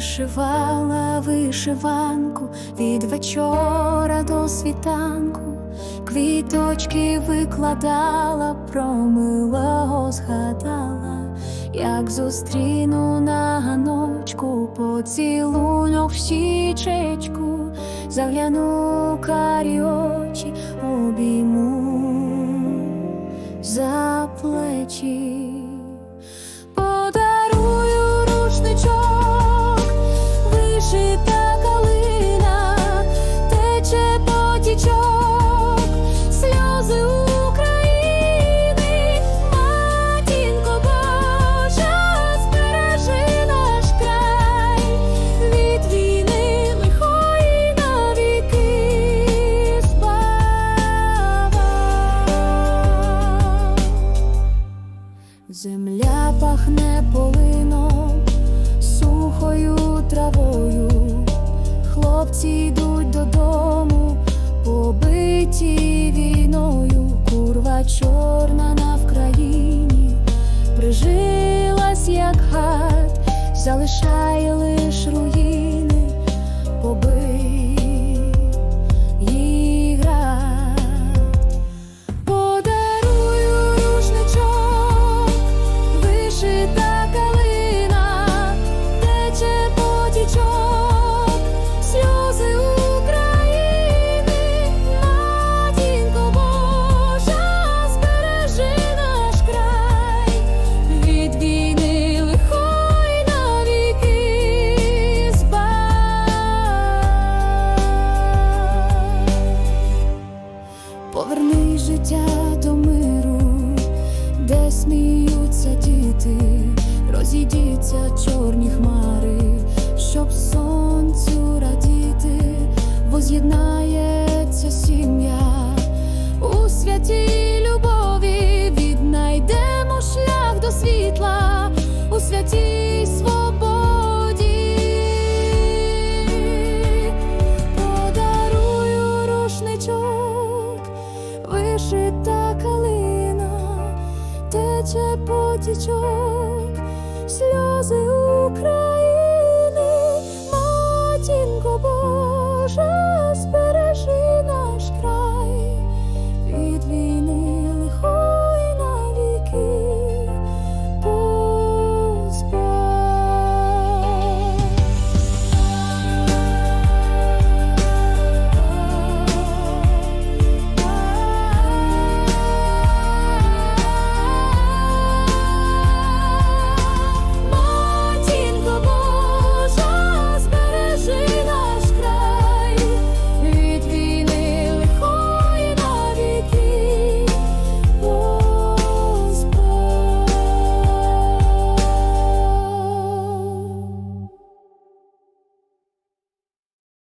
Вишивала вишиванку від вечора до світанку, квіточки викладала, про милого згадала, як зустріну на ганочку, поцілунок в щічечку, загляну карі очі, обійму за плечі. Пахне полином, сухою травою, хлопці йдуть додому, побиті війною, курва чорна на Вкраїні, прижилась, як гад, залишає лиш руїни, побий розійдіться чорні хмари, щоб сонцю радіти, воз'єднається сім'я у святій любові, віднайдемо шлях до світла у святій свободі. Вишита калина, тече потічок, сльози України.